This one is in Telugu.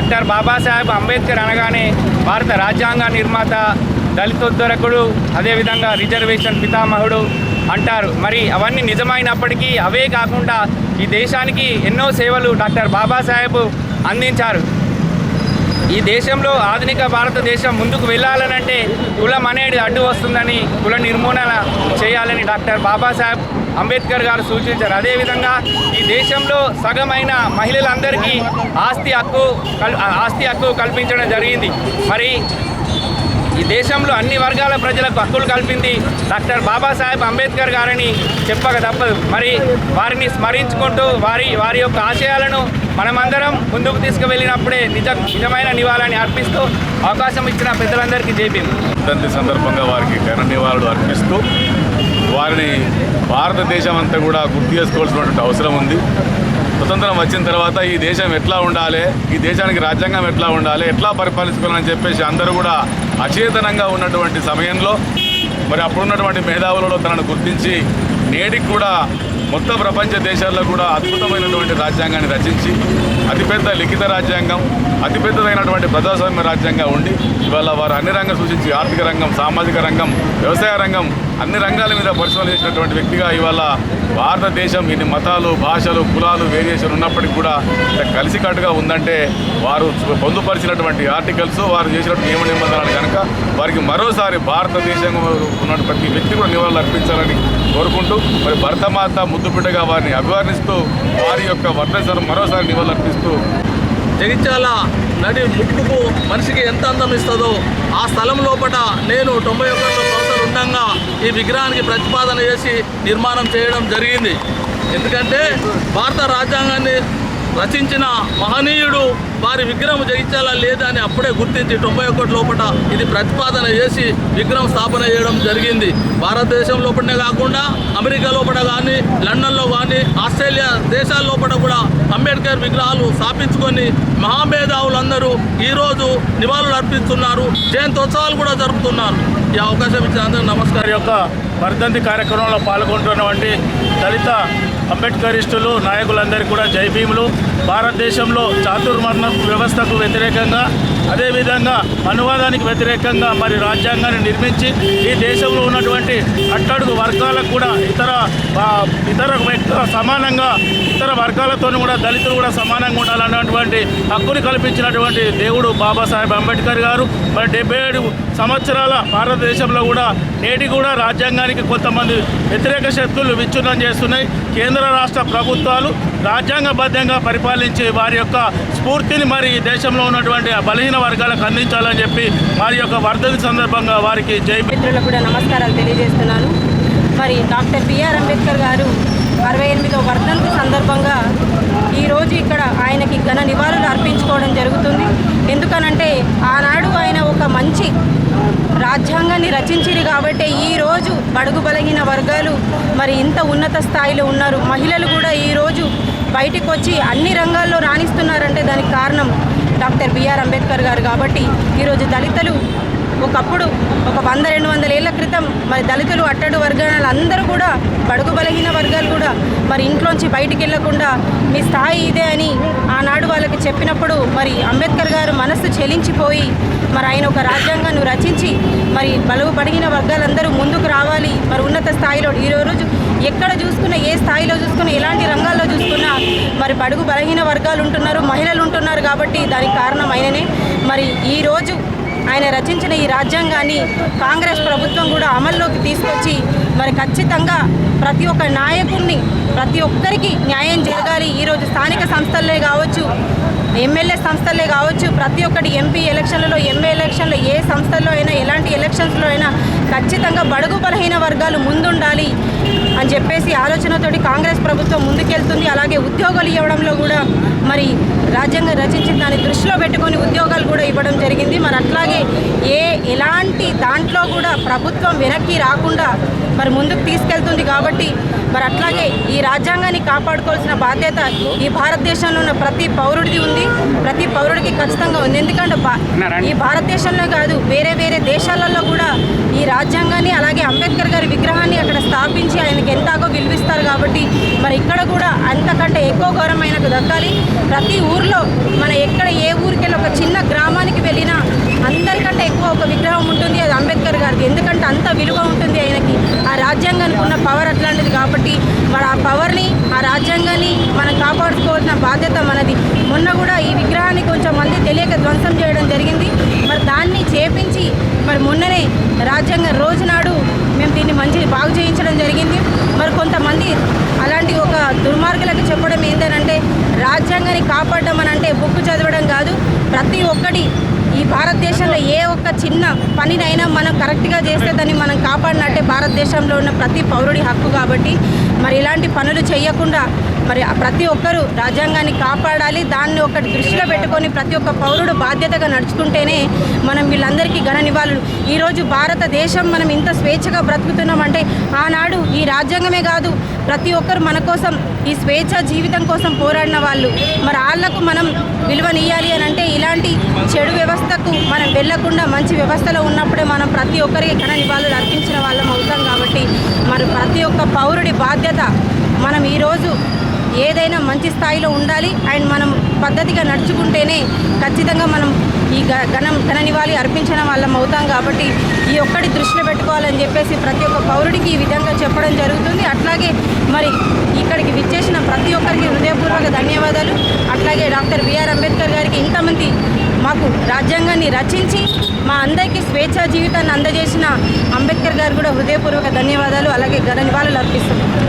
డాక్టర్ బాబాసాహెబ్ అంబేద్కర్ అనగానే భారత రాజ్యాంగ నిర్మాత దళితోద్ధరకుడు అదేవిధంగా రిజర్వేషన్ పితామహుడు అంటారు. మరి అవన్నీ నిజమైనప్పటికీ అవే కాకుండా ఈ దేశానికి ఎన్నో సేవలు డాక్టర్ బాబాసాహెబ్ అందించారు. ఈ దేశంలో ఆధునిక భారతదేశం ముందుకు వెళ్ళాలనంటే కులం అనేది అడ్డు వస్తుందని కుల నిర్మూలన చేయాలని డాక్టర్ బాబాసాహెబ్ అంబేద్కర్ గారు సూచించారు. అదేవిధంగా ఈ దేశంలో సగమైన మహిళలందరికీ ఆస్తి హక్కు కల్ ఆస్తి హక్కు కల్పించడం జరిగింది. మరి ఈ దేశంలో అన్ని వర్గాల ప్రజలకు హక్కులు కల్పింది డాక్టర్ బాబాసాహెబ్ అంబేద్కర్ గారని చెప్పక తప్పదు. మరి వారిని స్మరించుకుంటూ వారి వారి యొక్క ఆశయాలను మనమందరం ముందుకు తీసుకువెళ్ళినప్పుడే నిజ నిజమైన నివాళిని అర్పిస్తూ అవకాశం ఇచ్చిన పెద్దలందరికీ జేపీ సందర్భంగా వారికి ఘన నివాళులు అర్పిస్తూ వారిని భారతదేశం అంతా కూడా గుర్తు చేసుకోవాల్సినటువంటి అవసరం ఉంది. స్వతంత్రం వచ్చిన తర్వాత ఈ దేశం ఎట్లా ఉండాలి? ఈ దేశానికి రాజ్యాంగం ఎట్లా ఉండాలి? ఎట్లా పరిపాలించుకోవాలని చెప్పేసి అందరూ కూడా అచేతనంగా ఉన్నటువంటి సమయంలో మరి అప్పుడున్నటువంటి మేధావులలో తనను గుర్తించి నేటికి కూడా మొత్తం ప్రపంచ దేశాల్లో కూడా అద్భుతమైనటువంటి రాజ్యాంగాన్ని రచించి అతిపెద్ద లిఖిత రాజ్యాంగం అతిపెద్దదైనటువంటి ప్రజాస్వామ్య రాజ్యాంగం ఉండి ఇవాళ వారు అన్ని రంగం సూచించి ఆర్థిక రంగం సామాజిక రంగం వ్యవసాయ రంగం అన్ని రంగాల మీద పరిశోధన చేసినటువంటి వ్యక్తిగా ఇవాళ భారతదేశం ఇన్ని మతాలు భాషలు కులాలు వేరియేషన్ ఉన్నప్పటికీ కూడా కలిసికట్టుగా ఉందంటే వారు పొందుపరిచినటువంటి ఆర్టికల్స్ వారు చేసినటువంటి నియమ నిబంధనలు కనుక వారికి మరోసారి భారతదేశం ఉన్న ప్రతి వ్యక్తి కూడా నివాళులు అర్పించాలని కోరుకుంటూ మరి భరతమాత ముద్దుబిడ్డగా వారిని అభివర్ణిస్తూ వారి యొక్క వర్ణసరం మరోసారి నివాళులర్పిస్తూ జగిత్యాల నడి ముక్కుకు మనిషికి ఎంత అందం ఇస్తుందో ఆ స్థలం లోపల నేను తొంభై ఒకటిలో సంవత్సరాలు ఉండగా ఈ విగ్రహానికి ప్రతిపాదన చేసి నిర్మాణం చేయడం జరిగింది. ఎందుకంటే భారత రాజ్యాంగాన్ని రచించిన మహనీయుడు వారి విగ్రహం జయించాలా లేదా అని అప్పుడే గుర్తించి తొంభై ఒకటి లోపల ఇది ప్రతిపాదన చేసి విగ్రహం స్థాపన చేయడం జరిగింది. భారతదేశం లోపలనే కాకుండా అమెరికా లోపల కానీ లండన్లో కానీ ఆస్ట్రేలియా దేశాల లోపల కూడా అంబేద్కర్ విగ్రహాలు స్థాపించుకొని మహామేధావులందరూ ఈరోజు నివాళులు అర్పిస్తున్నారు జయంతోత్సవాలు కూడా జరుపుతున్నారు. ఈ అవకాశం ఇచ్చిన అందరూ నమస్కారం యొక్క వర్ధంతి కార్యక్రమంలో పాల్గొంటున్నటువంటి దళిత అంబేద్కరిస్టులు నాయకులందరికీ కూడా జై భీములు. భారతదేశంలో చాతుర్వర్ణ వ్యవస్థకు వ్యతిరేకంగా అదేవిధంగా అనువాదానికి వ్యతిరేకంగా మరి రాజ్యాంగాన్ని నిర్మించి ఈ దేశంలో ఉన్నటువంటి అట్టడుగు వర్గాలకు కూడా ఇతర ఇతర సమానంగా ఇతర వర్గాలతో కూడా దళితులు కూడా సమానంగా ఉండాలన్నటువంటి హక్కుని కల్పించినటువంటి దేవుడు బాబాసాహెబ్ అంబేద్కర్ గారు. మరి డెబ్బై ఏడు సంవత్సరాల భారతదేశంలో కూడా నేటి కూడా రాజ్యాంగానికి కొంతమంది వ్యతిరేక శక్తులు విచ్ఛిన్నం చేస్తున్నాయి. కేంద్ర రాష్ట్ర ప్రభుత్వాలు రాజ్యాంగబద్ధంగా పరిపాలించి వారి యొక్క స్ఫూర్తిని మరి ఈ దేశంలో ఉన్నటువంటి బలహీన వర్గాలకు అందించాలని చెప్పి వారి యొక్క వర్ధని సందర్భంగా వారికి జై మిత్రులకు కూడా నమస్కారాలు తెలియజేస్తున్నాను. మరి డాక్టర్ బిఆర్ అంబేద్కర్ గారు అరవై ఎనిమిదో వర్ధంతి సందర్భంగా ఈరోజు ఇక్కడ ఆయనకి ఘన నివాళులు అర్పించుకోవడం జరుగుతుంది. ఎందుకనంటే ఆ రాజ్యాంగాన్ని రచించిరు కాబట్టి ఈరోజు బడుగు బలహీన వర్గాలు మరి ఇంత ఉన్నత స్థాయిలో ఉన్నారు. మహిళలు కూడా ఈరోజు బయటికి వచ్చి అన్ని రంగాల్లో రాణిస్తున్నారంటే దానికి కారణం డాక్టర్ బిఆర్ అంబేద్కర్ గారు కాబట్టి ఈరోజు దళితులు ఒకప్పుడు ఒక వంద రెండు వందల ఏళ్ళ క్రితం మరి దళితులు అట్టడు వర్గాలు అందరూ కూడా బడుగు బలహీన వర్గాలు కూడా మరి ఇంట్లోంచి బయటికి వెళ్ళకుండా మీ స్థాయి ఇదే అని ఆనాడు వాళ్ళకి చెప్పినప్పుడు మరి అంబేద్కర్ గారు మనస్సు చెలించిపోయి మరి ఆయన ఒక రాజ్యాంగాన్ని రచించి మరి బలుగు వర్గాలందరూ ముందుకు రావాలి. మరి ఉన్నత స్థాయిలో ఈ రోజు ఎక్కడ చూసుకున్నా ఏ స్థాయిలో చూసుకున్నా ఎలాంటి రంగాల్లో చూసుకున్నా మరి బడుగు బలహీన వర్గాలు ఉంటున్నారు మహిళలు ఉంటున్నారు కాబట్టి దానికి కారణం ఆయననే. మరి ఈరోజు ఆయన రచించిన ఈ రాజ్యాంగాన్ని కాంగ్రెస్ ప్రభుత్వం కూడా అమల్లోకి తీసుకొచ్చి మరి ఖచ్చితంగా ప్రతి ఒక్క నాయకుడిని ప్రతి ఒక్కరికి న్యాయం జరగాలి. ఈరోజు స్థానిక సంస్థలే కావచ్చు ఎమ్మెల్యే సంస్థలే కావచ్చు ప్రతి ఒక్కటి ఎంపీ ఎలక్షన్లలో ఎంఏ ఎలక్షన్లో ఏ సంస్థల్లో అయినా ఎలాంటి ఎలక్షన్స్లో అయినా ఖచ్చితంగా బడుగు బలహీన వర్గాలు ముందుండాలి అని చెప్పేసి ఆలోచనతోటి కాంగ్రెస్ ప్రభుత్వం ముందుకెళ్తుంది. అలాగే ఉద్యోగాలు ఇవ్వడంలో కూడా మరి రాజ్యాంగం రచించిన దాన్ని దృష్టిలో పెట్టుకొని ఉద్యోగాలు కూడా ఇవ్వడం జరిగింది. మరి అట్లాగే ఏ ఎలాంటి దాంట్లో కూడా ప్రభుత్వం వెనక్కి రాకుండా మరి ముందుకు తీసుకెళ్తుంది కాబట్టి మరి అట్లాగే ఈ రాజ్యాంగాన్ని కాపాడుకోవాల్సిన బాధ్యత ఈ భారతదేశంలో ఉన్న ప్రతి పౌరుడిది ఉంది ప్రతి పౌరుడికి ఖచ్చితంగా ఉంది. ఎందుకంటే ఈ భారతదేశంలో కాదు వేరే వేరే దేశాలలో కూడా ఈ రాజ్యాంగాన్ని అలాగే అంబేద్కర్ గారి విగ్రహాన్ని అక్కడ స్థాపించి ఆయనకి ఎంతాగో విలువిస్తారు కాబట్టి మరి ఇక్కడ కూడా అంతకంటే ఎక్కువ గౌరవం ఆయనకు దక్కాలి. ప్రతి ఊర్లో మన ఎక్కడ ఏ ఊరికి వెళ్ళి ఒక చిన్న గ్రామానికి వెళ్ళినా అందరికంటే ఎక్కువ ఒక విగ్రహం ఉంటుంది అది అంబేద్కర్ గారికి ఎందుకంటే అంత విలువ ఉంటుంది ఆయనకి ఆ రాజ్యాంగానికి ఉన్న పవర్ అట్లాంటిది కాబట్టి మన ఆ పవర్ని ఆ రాజ్యాంగాన్ని మనం కాపాడుకోవాల్సిన బాధ్యత మనది. మొన్న కూడా ఈ విగ్రహాన్ని కొంచెం మంది తెలియక ధ్వంసం చేయడం జరిగింది. మరి దాన్ని చేపించి మరి మొన్ననే రాజ్యాంగ రోజు నాడు మేము దీన్ని మంచి బాగు చేయించడం జరిగింది. మరి కొంతమంది అలాంటి ఒక దుర్మార్గులకు చెప్పడం ఏంటంటే రాజ్యాంగాన్ని కాపాడడం అని అంటే బుక్ చదవడం కాదు. ప్రతి ఒక్కటి ఈ భారతదేశంలో ఏ ఒక్క చిన్న పనినైనా మనం కరెక్ట్గా చేస్తే దాన్ని మనం కాపాడినట్టే భారతదేశంలో ఉన్న ప్రతి పౌరుడి హక్కు కాబట్టి. మరి ఇలాంటి పనులు చేయకుండా మరి ప్రతి ఒక్కరూ రాజ్యాంగాన్ని కాపాడాలి. దాన్ని ఒకటి దృష్టిలో పెట్టుకొని ప్రతి ఒక్క పౌరుడు బాధ్యతగా నడుచుకుంటేనే మనం వీళ్ళందరికీ ఘన నివాళులు. ఈరోజు భారతదేశం మనం ఇంత స్వేచ్ఛగా బ్రతుకుతున్నామంటే ఆనాడు ఈ రాజ్యాంగమే కాదు ప్రతి ఒక్కరు మన కోసం ఈ స్వేచ్ఛ జీవితం కోసం పోరాడిన వాళ్ళు. మరి వాళ్ళకు మనం విలువనియాలి అని అంటే ఇలాంటి చెడు వ్యవస్థకు మనం వెళ్ళకుండా మంచి వ్యవస్థలో ఉన్నప్పుడే మనం ప్రతి ఒక్కరికి ఘన నివాళులు అర్పించిన వాళ్ళం అవుతాం కాబట్టి మరి ప్రతి ఒక్క పౌరుడి బాధ్యత మనం ఈరోజు ఏదైనా మంచి స్థాయిలో ఉండాలి. అండ్ మనం పద్ధతిగా నడుచుకుంటేనే ఖచ్చితంగా మనం ఈ గ- ఘనం ఘన నివాళి అర్పించడం వాళ్ళం అవుతాం కాబట్టి ఈ ఒక్కటి దృష్టిలో పెట్టుకోవాలని చెప్పేసి ప్రతి ఒక్క పౌరుడికి ఈ విధంగా చెప్పడం జరుగుతుంది. అట్లాగే మరి ఇక్కడికి విచ్చేసిన ప్రతి ఒక్కరికి హృదయపూర్వక ధన్యవాదాలు. అట్లాగే డాక్టర్ బిఆర్ అంబేద్కర్ గారికి ఇంతమంది మాకు రాజ్యాంగాన్ని రచించి మా అందరికీ స్వేచ్ఛా జీవితాన్ని అందజేసిన అంబేద్కర్ గారు కూడా హృదయపూర్వక ధన్యవాదాలు. అలాగే ఘన నివాళులు అర్పిస్తున్నాం.